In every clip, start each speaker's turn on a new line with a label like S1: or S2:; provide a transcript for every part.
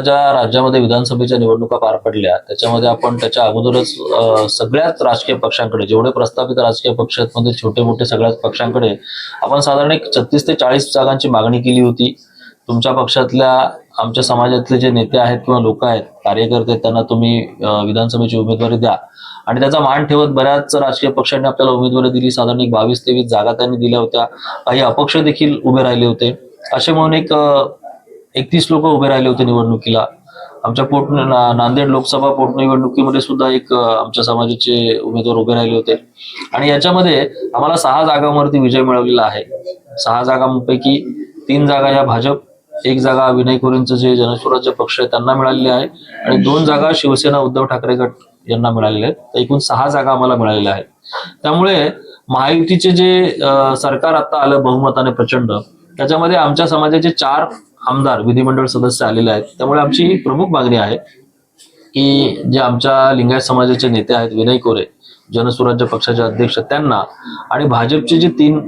S1: ज्या राज्यामध्ये विधानसभेच्या निवडणुका पार पडल्या. त्याच्यामध्ये आपण त्याच्या अगोदरच सगळ्याच राजकीय पक्षांकडे जेवढे प्रस्थापित राजकीय पक्ष म्हणजे छोटे मोठे सगळ्याच पक्षांकडे आपण साधारण एक छत्तीस ते चाळीस जागांची मागणी केली होती. तुमच्या पक्षातल्या आमच्या समाजातले जे नेते आहेत किंवा लोक आहेत कार्यकर्ते आहेत, त्यांना तुम्ही विधानसभेची उमेदवारी द्या. आणि त्याचा मान ठेवत बऱ्याच राजकीय पक्षांनी आपल्याला उमेदवारी दिली. साधारण एक बावीस तेवीस जागा त्यांनी दिल्या होत्या. काही अपक्ष देखील उभे राहिले होते. असे म्हणून एक एकतीस लोक उभे राहिले होते निवडणुकीला. आमच्या पोट नांदेड लोकसभा पोटनिवडणुकीमध्ये सुद्धा एक आमच्या समाजाचे उमेदवार उभे राहिले होते. आणि याच्यामध्ये आम्हाला सहा जागांवरती विजय मिळवलेला आहे. सहा जागांपैकी तीन जागा या भाजप एक जागा विनय कोरेंचं जे जनस्वराज्य पक्ष आहे त्यांना मिळालेली आहे आणि दोन जागा शिवसेना उद्धव ठाकरे गट यांना मिळालेल्या आहेत. तर एकूण सहा जागा आम्हाला मिळालेल्या आहेत. त्यामुळे महायुतीचे जे सरकार आता आलं बहुमताने प्रचंड त्याच्यामध्ये आमच्या समाजाचे चार आमदार विधिमंडळ सदस्य आलेले आहेत. त्यामुळे आमची ही प्रमुख मागणी आहे की जे आमच्या लिंगायत समाजाचे नेते आहेत विनय कोरे जनसुराज्य पक्षाचे अध्यक्ष त्यांना आणि भाजपचे जे तीन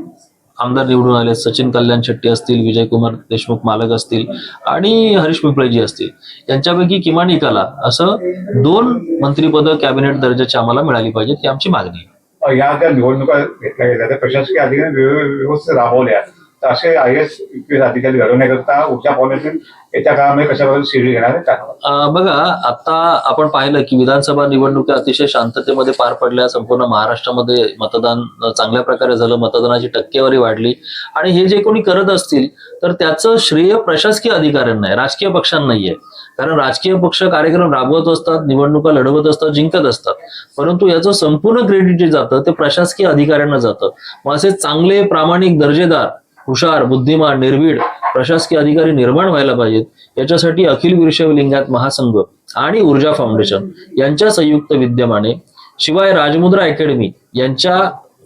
S1: आमदार निवडून आले सचिन कल्याण शेट्टी असतील विजयकुमार देशमुख मालक असतील आणि हरीश पिंपळेजी असतील यांच्यापैकी किमान एकाला असं दोन मंत्रीपद कॅबिनेट दर्जाची आम्हाला मिळाली पाहिजेत ही आमची मागणी आहे.
S2: या ज्या निवडणुका घेतल्या गेल्या. त्या प्रशासकीय अधिकारी व्यवस्थित राबवल्या तर असे आय एस अधिकारी घडवण्याकरता उच्च पॉलिसी येत्या काळामध्ये कशा प्रकारे शिडी घेणार आहे
S1: बघा आता आपण पाहिलं की विधानसभा निवडणुका अतिशय शांततेमध्ये पार पडल्या संपूर्ण महाराष्ट्रामध्ये मतदान चांगल्या प्रकारे झालं मतदानाची टक्केवारी वाढली. आणि हे जे कोणी करत असतील तर त्याचं श्रेय प्रशासकीय अधिकाऱ्यांना आहे राजकीय पक्षांना नाहीये. कारण राजकीय पक्ष कार्यक्रम राबवत असतात निवडणुका लढवत असतात जिंकत असतात. परंतु याचं संपूर्ण क्रेडिट जे जातं ते प्रशासकीय अधिकाऱ्यांना जातं. मग असे चांगले प्रामाणिक दर्जेदार हुशार बुद्धिमान निर्भीड प्रशासकीय अधिकारी निर्माण व्हायला पाहिजेत. याच्यासाठी अखिल वृषभलिंगात महासंघ आणि ऊर्जा फाउंडेशन यांच्या संयुक्त विद्यमाने शिवाय राजमुद्रा अकॅडमी यांच्या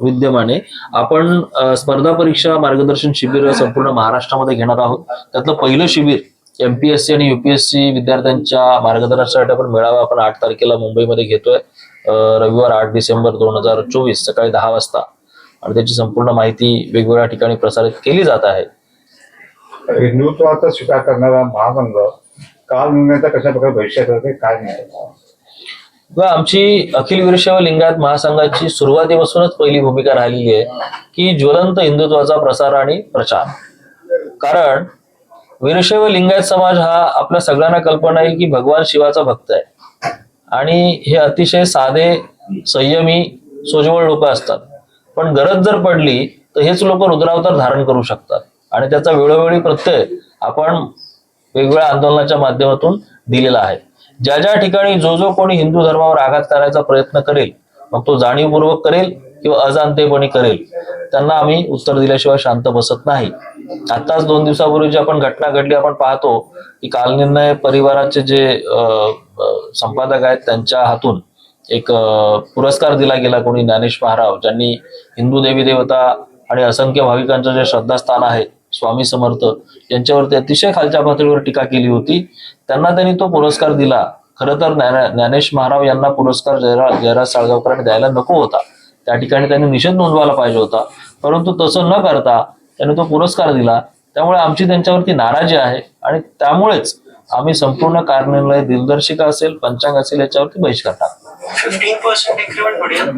S1: विद्यमाने आपण स्पर्धा परीक्षा मार्गदर्शन शिबिर संपूर्ण महाराष्ट्रामध्ये घेणार आहोत. त्यातलं पहिलं शिबिर एमपीएससी आणि युपीएससी विद्यार्थ्यांच्या मार्गदर्शनासाठी आपण मेळावा आपण आठ तारखेला मुंबईमध्ये घेतोय. रविवार आठ डिसेंबर दोन हजार चोवीस सकाळी दहा वाजता. आणि त्याची संपूर्ण माहिती वेगवेगळ्या ठिकाणी प्रसारित केली जात आहे.
S2: हिंदुत्वाचा स्वीकार करणारा महासंघ काल निर्णयाचा कशा प्रकारे भविष्यात होते काय नाही
S1: आमची अखिल वीरशैव लिंगायत महासंघाची सुरुवातीपासूनच पहिली भूमिका राहिलेली आहे की ज्वलंत हिंदुत्वाचा प्रसार आणि प्रचार. कारण वीरशैव लिंगायत समाज हा आपल्या सगळ्यांना कल्पना आहे की भगवान शिवाचा भक्त आहे. आणि हे अतिशय साधे संयमी सोजवळ लोक असतात. पण गरज जर पडली तर हेच लोक रुद्रावतार धारण करू शकतात. आणि त्याचा वेळोवेळी प्रत्यय आपण वेगवेगळ्या आंदोलनाच्या माध्यमातून दिलेला आहे. ज्या ज्या ठिकाणी जो जो कोणी हिंदू धर्मावर आघात करायचा प्रयत्न करेल मग तो जाणीवपूर्वक करेल किंवा अजाणतेपणे करेल. त्यांना आम्ही उत्तर दिल्याशिवाय शांत बसत नाही. आताच दोन दिवसापूर्वी जी आपण घटना घडली आपण पाहतो की कालनिर्णय परिवाराचे जे संपादक आहेत त्यांच्या हातून एक पुरस्कार दिला गेला कोणी ज्ञानेश महाराव ज्यांनी हिंदू देवी देवता आणि असंख्य भाविकांचं जे श्रद्धास्थान आहे स्वामी समर्थ यांच्यावरती अतिशय खालच्या पातळीवर टीका केली होती. त्यांना त्यांनी तो पुरस्कार दिला. खरं तर ज्ञानेश महाराव यांना पुरस्कार जयरा जयराज साळगावकरांनी द्यायला नको होता. त्या ठिकाणी त्यांनी निषेध नोंदवायला पाहिजे होता. परंतु तसं न करता त्यांनी तो पुरस्कार दिला. त्यामुळे आमची त्यांच्यावरती नाराजी आहे आणि त्यामुळेच आम्ही संपूर्ण कार्यालय दिनदर्शिका असेल पंचांग असेल याच्यावरती बहिष्कार टाकतो.
S3: ಫಿಫ್ಟೀನ್ ಪರ್ಸೆಂಟ್ ಇಂಕ್ರಿಮೆಂಟ್ ಹೊಡೆಯೋದು